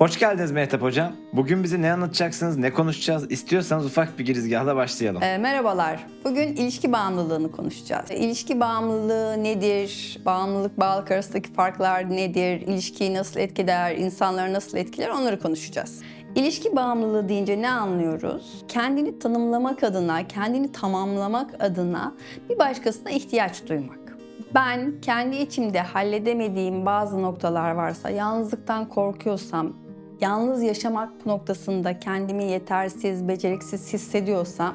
Hoş geldiniz Mehtap Hocam. Bugün bize ne anlatacaksınız, ne konuşacağız? İstiyorsanız ufak bir girizgahla başlayalım. E, merhabalar. Bugün ilişki bağımlılığını konuşacağız. İlişki bağımlılığı nedir? Bağımlılık, bağlılık arasındaki farklar nedir? İlişkiyi nasıl etkiler? insanları nasıl etkiler? Onları konuşacağız. İlişki bağımlılığı deyince ne anlıyoruz? Kendini tanımlamak adına, kendini tamamlamak adına bir başkasına ihtiyaç duymak. Ben kendi içimde halledemediğim bazı noktalar varsa, yalnızlıktan korkuyorsam, yalnız yaşamak noktasında kendimi yetersiz, beceriksiz hissediyorsam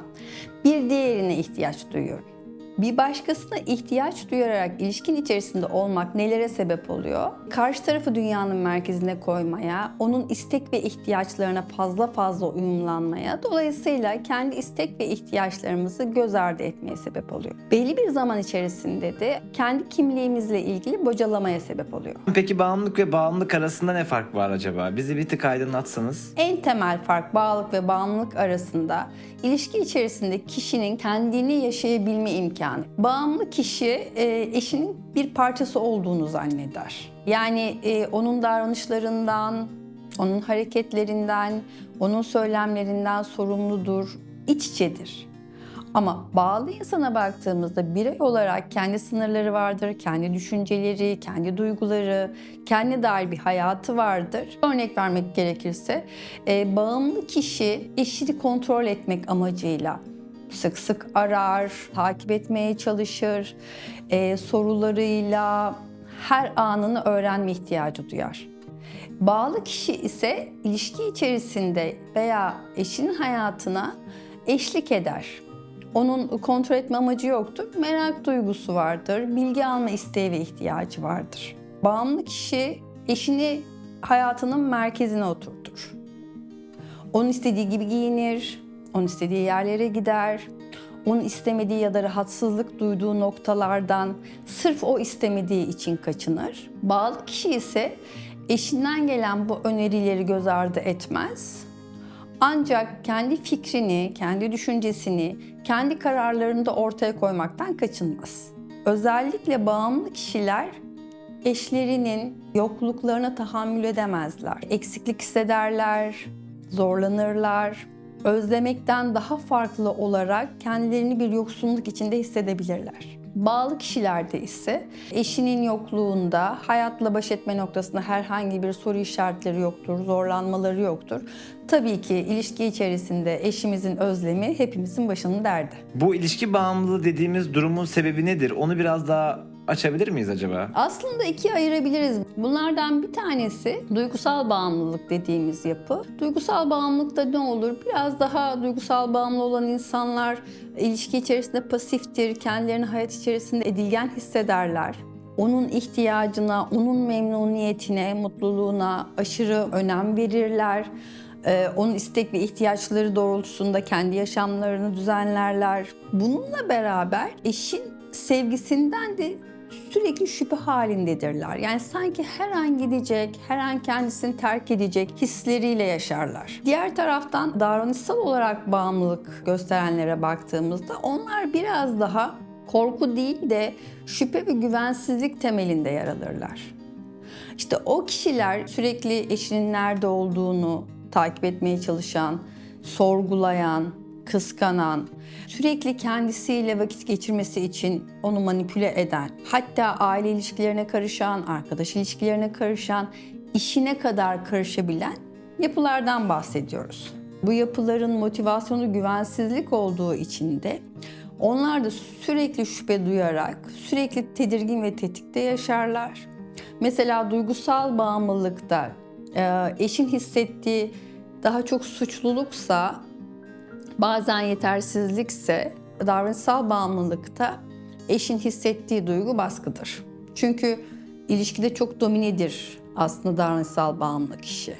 bir diğerine ihtiyaç duyuyorum. Bir başkasına ihtiyaç duyarak ilişkin içerisinde olmak nelere sebep oluyor? Karşı tarafı dünyanın merkezine koymaya, onun istek ve ihtiyaçlarına fazla fazla uyumlanmaya, dolayısıyla kendi istek ve ihtiyaçlarımızı göz ardı etmeye sebep oluyor. Belli bir zaman içerisinde de kendi kimliğimizle ilgili bocalamaya sebep oluyor. Peki bağımlılık ve bağımlılık arasında ne fark var acaba? Bizi bir tık aydınlatsanız. En temel fark bağlılık ve bağımlılık arasında ilişki içerisinde kişinin kendini yaşayabilme imkanı. Bağımlı kişi e, eşinin bir parçası olduğunu zanneder. Yani e, onun davranışlarından, onun hareketlerinden, onun söylemlerinden sorumludur, iç içedir. Ama bağlı insana baktığımızda birey olarak kendi sınırları vardır, kendi düşünceleri, kendi duyguları, kendi dair bir hayatı vardır. Örnek vermek gerekirse e, bağımlı kişi eşini kontrol etmek amacıyla sık sık arar, takip etmeye çalışır, e, sorularıyla her anını öğrenme ihtiyacı duyar. Bağlı kişi ise ilişki içerisinde veya eşinin hayatına eşlik eder. Onun kontrol etme amacı yoktur. Merak duygusu vardır. Bilgi alma isteği ve ihtiyacı vardır. Bağımlı kişi eşini hayatının merkezine oturtur. Onun istediği gibi giyinir, onun istediği yerlere gider, onun istemediği ya da rahatsızlık duyduğu noktalardan sırf o istemediği için kaçınır. Bağlı kişi ise eşinden gelen bu önerileri göz ardı etmez. Ancak kendi fikrini, kendi düşüncesini, kendi kararlarını da ortaya koymaktan kaçınmaz. Özellikle bağımlı kişiler eşlerinin yokluklarına tahammül edemezler. Eksiklik hissederler, zorlanırlar. Özlemekten daha farklı olarak kendilerini bir yoksunluk içinde hissedebilirler. Bağlı kişilerde ise eşinin yokluğunda hayatla baş etme noktasında herhangi bir soru işaretleri yoktur, zorlanmaları yoktur. Tabii ki ilişki içerisinde eşimizin özlemi hepimizin başının derdi. Bu ilişki bağımlılığı dediğimiz durumun sebebi nedir? Onu biraz daha açabilir miyiz acaba? Aslında ikiye ayırabiliriz. Bunlardan bir tanesi duygusal bağımlılık dediğimiz yapı. Duygusal bağımlılıkta ne olur? Biraz daha duygusal bağımlı olan insanlar ilişki içerisinde pasiftir, kendilerini hayat içerisinde edilgen hissederler. Onun ihtiyacına, onun memnuniyetine, mutluluğuna aşırı önem verirler. Ee, onun istek ve ihtiyaçları doğrultusunda kendi yaşamlarını düzenlerler. Bununla beraber eşin sevgisinden de sürekli şüphe halindedirler. Yani sanki her an gidecek, her an kendisini terk edecek hisleriyle yaşarlar. Diğer taraftan davranışsal olarak bağımlılık gösterenlere baktığımızda onlar biraz daha korku değil de şüphe ve güvensizlik temelinde yer alırlar. İşte o kişiler sürekli eşinin nerede olduğunu takip etmeye çalışan, sorgulayan, kıskanan, sürekli kendisiyle vakit geçirmesi için onu manipüle eden, hatta aile ilişkilerine karışan, arkadaş ilişkilerine karışan, işine kadar karışabilen yapılardan bahsediyoruz. Bu yapıların motivasyonu güvensizlik olduğu için de onlar da sürekli şüphe duyarak, sürekli tedirgin ve tetikte yaşarlar. Mesela duygusal bağımlılıkta eşin hissettiği daha çok suçluluksa, bazen yetersizlikse, davranışsal bağımlılıkta eşin hissettiği duygu baskıdır. Çünkü ilişkide çok dominedir aslında davranışsal bağımlı kişi.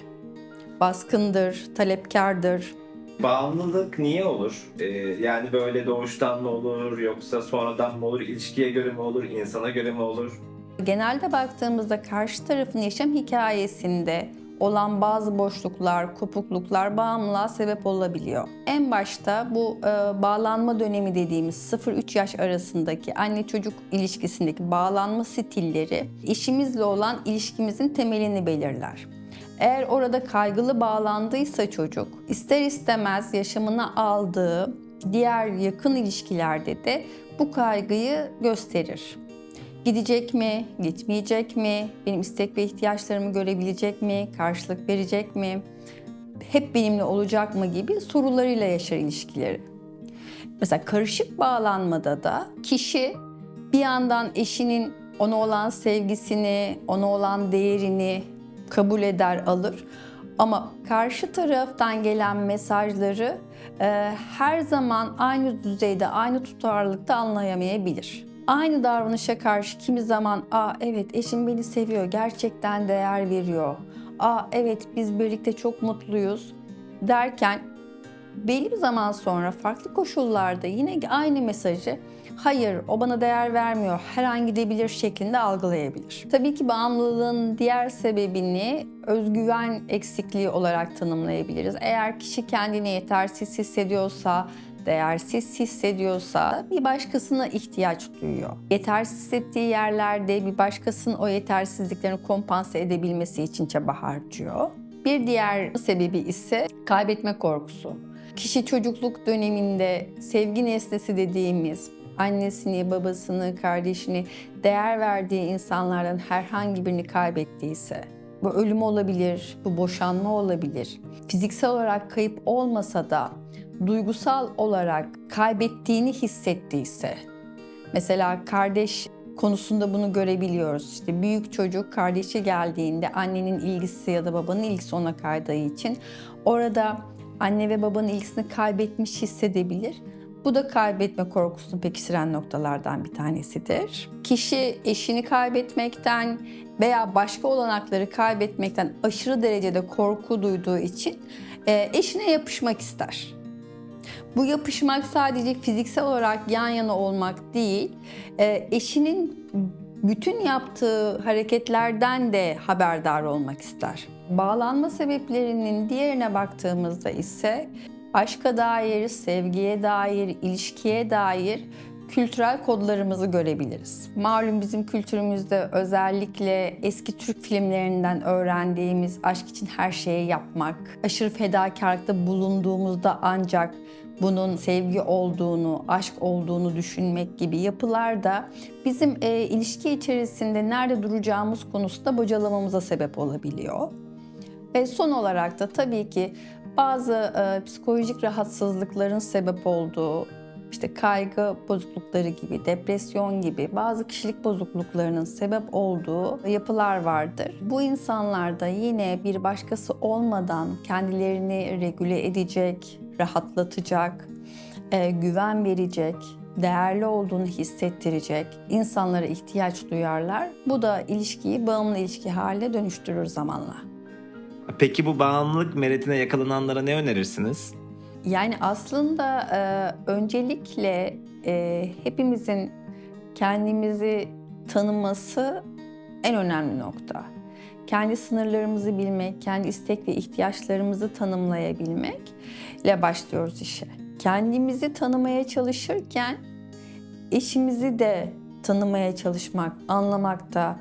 Baskındır, talepkardır, Bağımlılık niye olur? Ee, yani böyle doğuştan mı olur yoksa sonradan mı olur? İlişkiye göre mi olur? insana göre mi olur? Genelde baktığımızda karşı tarafın yaşam hikayesinde olan bazı boşluklar, kopukluklar bağımlılığa sebep olabiliyor. En başta bu e, bağlanma dönemi dediğimiz 0-3 yaş arasındaki anne çocuk ilişkisindeki bağlanma stilleri eşimizle olan ilişkimizin temelini belirler. Eğer orada kaygılı bağlandıysa çocuk, ister istemez yaşamına aldığı diğer yakın ilişkilerde de bu kaygıyı gösterir. Gidecek mi, gitmeyecek mi, benim istek ve ihtiyaçlarımı görebilecek mi, karşılık verecek mi, hep benimle olacak mı gibi sorularıyla yaşar ilişkileri. Mesela karışık bağlanmada da kişi bir yandan eşinin ona olan sevgisini, ona olan değerini kabul eder, alır. Ama karşı taraftan gelen mesajları e, her zaman aynı düzeyde, aynı tutarlılıkta anlayamayabilir. Aynı davranışa karşı kimi zaman aa evet eşim beni seviyor, gerçekten değer veriyor. Aa evet biz birlikte çok mutluyuz derken belli bir zaman sonra farklı koşullarda yine aynı mesajı hayır o bana değer vermiyor herhangi gidebilir şeklinde algılayabilir. Tabii ki bağımlılığın diğer sebebini özgüven eksikliği olarak tanımlayabiliriz. Eğer kişi kendini yetersiz hissediyorsa, değersiz hissediyorsa bir başkasına ihtiyaç duyuyor. Yetersiz hissettiği yerlerde bir başkasının o yetersizliklerini kompanse edebilmesi için çaba harcıyor. Bir diğer sebebi ise kaybetme korkusu. Kişi çocukluk döneminde sevgi nesnesi dediğimiz annesini, babasını, kardeşini değer verdiği insanlardan herhangi birini kaybettiyse bu ölüm olabilir, bu boşanma olabilir. Fiziksel olarak kayıp olmasa da duygusal olarak kaybettiğini hissettiyse Mesela kardeş konusunda bunu görebiliyoruz. İşte büyük çocuk kardeşi geldiğinde annenin ilgisi ya da babanın ilgisi ona kaydığı için orada anne ve babanın ilgisini kaybetmiş hissedebilir. Bu da kaybetme korkusunu pekiştiren noktalardan bir tanesidir. Kişi eşini kaybetmekten veya başka olanakları kaybetmekten aşırı derecede korku duyduğu için e, eşine yapışmak ister. Bu yapışmak sadece fiziksel olarak yan yana olmak değil, e, eşinin bütün yaptığı hareketlerden de haberdar olmak ister. Bağlanma sebeplerinin diğerine baktığımızda ise aşka dair, sevgiye dair, ilişkiye dair kültürel kodlarımızı görebiliriz. Malum bizim kültürümüzde özellikle eski Türk filmlerinden öğrendiğimiz aşk için her şeyi yapmak, aşırı fedakarlıkta bulunduğumuzda ancak bunun sevgi olduğunu, aşk olduğunu düşünmek gibi yapılar da bizim e, ilişki içerisinde nerede duracağımız konusunda bocalamamıza sebep olabiliyor. Ve son olarak da tabii ki bazı e, psikolojik rahatsızlıkların sebep olduğu, işte kaygı bozuklukları gibi, depresyon gibi bazı kişilik bozukluklarının sebep olduğu yapılar vardır. Bu insanlarda yine bir başkası olmadan kendilerini regüle edecek, rahatlatacak, e, güven verecek, değerli olduğunu hissettirecek insanlara ihtiyaç duyarlar. Bu da ilişkiyi bağımlı ilişki haline dönüştürür zamanla. Peki bu bağımlılık meretine yakalananlara ne önerirsiniz? Yani aslında e, öncelikle e, hepimizin kendimizi tanıması en önemli nokta. Kendi sınırlarımızı bilmek, kendi istek ve ihtiyaçlarımızı tanımlayabilmekle başlıyoruz işe. Kendimizi tanımaya çalışırken eşimizi de tanımaya çalışmak, anlamak da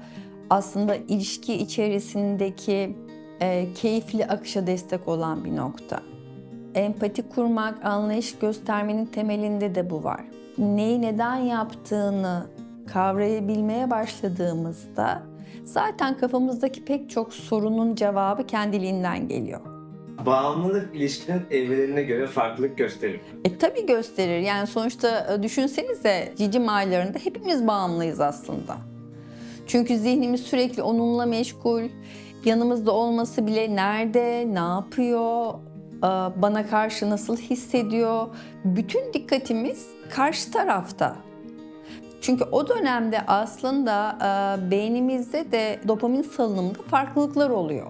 aslında ilişki içerisindeki e, keyifli akışa destek olan bir nokta. Empati kurmak, anlayış göstermenin temelinde de bu var. Neyi neden yaptığını kavrayabilmeye başladığımızda zaten kafamızdaki pek çok sorunun cevabı kendiliğinden geliyor. Bağımlılık ilişkinin evrelerine göre farklılık gösterir. E tabii gösterir. Yani sonuçta e, düşünsenize cicim aylarında hepimiz bağımlıyız aslında. Çünkü zihnimiz sürekli onunla meşgul. Yanımızda olması bile nerede, ne yapıyor, bana karşı nasıl hissediyor. Bütün dikkatimiz karşı tarafta. Çünkü o dönemde aslında e, beynimizde de dopamin salınımında farklılıklar oluyor.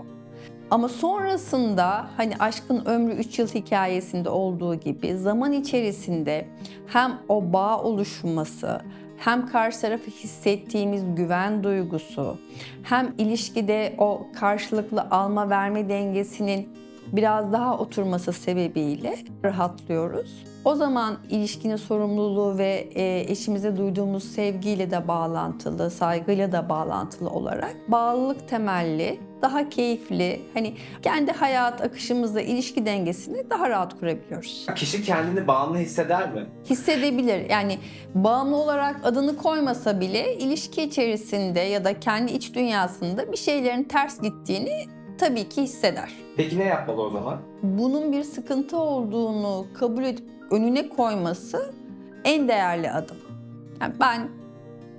Ama sonrasında hani aşkın ömrü 3 yıl hikayesinde olduğu gibi zaman içerisinde hem o bağ oluşması hem karşı tarafı hissettiğimiz güven duygusu hem ilişkide o karşılıklı alma verme dengesinin biraz daha oturması sebebiyle rahatlıyoruz. O zaman ilişkinin sorumluluğu ve e, eşimize duyduğumuz sevgiyle de bağlantılı, saygıyla da bağlantılı olarak bağlılık temelli, daha keyifli, hani kendi hayat akışımızla ilişki dengesini daha rahat kurabiliyoruz. Kişi kendini bağımlı hisseder mi? Hissedebilir. Yani bağımlı olarak adını koymasa bile ilişki içerisinde ya da kendi iç dünyasında bir şeylerin ters gittiğini tabii ki hisseder. Peki ne yapmalı o zaman? bunun bir sıkıntı olduğunu kabul edip önüne koyması en değerli adım. Yani ben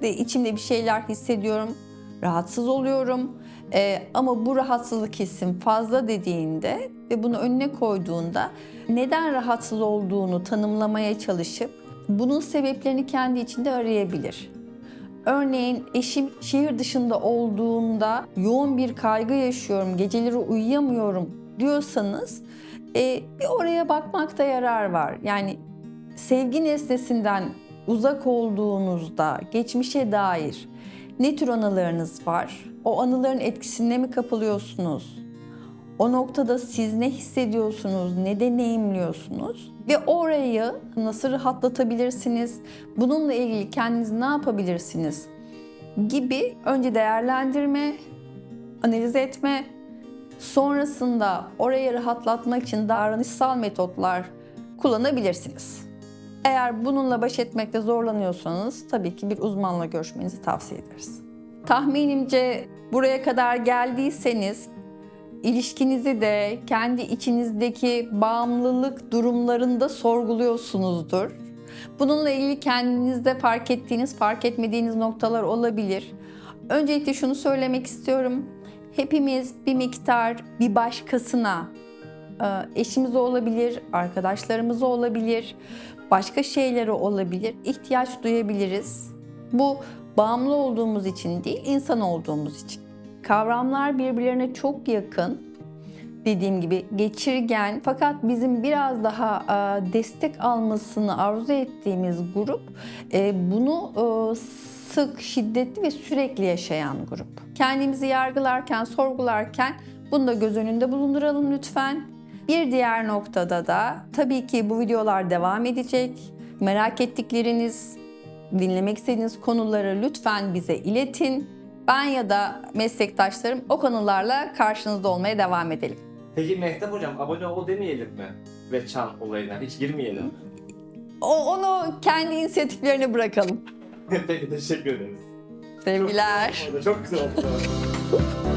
de içimde bir şeyler hissediyorum, rahatsız oluyorum Ee, ama bu rahatsızlık hissim fazla dediğinde ve bunu önüne koyduğunda neden rahatsız olduğunu tanımlamaya çalışıp bunun sebeplerini kendi içinde arayabilir. Örneğin eşim şehir dışında olduğunda yoğun bir kaygı yaşıyorum, geceleri uyuyamıyorum diyorsanız e, bir oraya bakmakta yarar var. Yani sevgi nesnesinden uzak olduğunuzda geçmişe dair ne tür anılarınız var? O anıların etkisine mi kapılıyorsunuz? O noktada siz ne hissediyorsunuz, ne deneyimliyorsunuz ve orayı nasıl rahatlatabilirsiniz? Bununla ilgili kendiniz ne yapabilirsiniz? gibi önce değerlendirme, analiz etme, sonrasında orayı rahatlatmak için davranışsal metotlar kullanabilirsiniz. Eğer bununla baş etmekte zorlanıyorsanız tabii ki bir uzmanla görüşmenizi tavsiye ederiz. Tahminimce buraya kadar geldiyseniz ilişkinizi de kendi içinizdeki bağımlılık durumlarında sorguluyorsunuzdur. Bununla ilgili kendinizde fark ettiğiniz, fark etmediğiniz noktalar olabilir. Öncelikle şunu söylemek istiyorum. Hepimiz bir miktar bir başkasına, e, eşimiz olabilir, arkadaşlarımız olabilir, başka şeyleri olabilir, ihtiyaç duyabiliriz. Bu bağımlı olduğumuz için değil, insan olduğumuz için. Kavramlar birbirlerine çok yakın. Dediğim gibi geçirgen fakat bizim biraz daha e, destek almasını arzu ettiğimiz grup e, bunu e, sık, şiddetli ve sürekli yaşayan grup. Kendimizi yargılarken, sorgularken bunu da göz önünde bulunduralım lütfen. Bir diğer noktada da tabii ki bu videolar devam edecek. Merak ettikleriniz, dinlemek istediğiniz konuları lütfen bize iletin. Ben ya da meslektaşlarım o konularla karşınızda olmaya devam edelim. Peki Mehtap Hocam abone ol demeyelim mi? Ve çan olayına hiç girmeyelim. O, onu kendi inisiyatiflerine bırakalım. Peki teşekkür ederiz. Sevgiler. Çok, çok güzel oldu.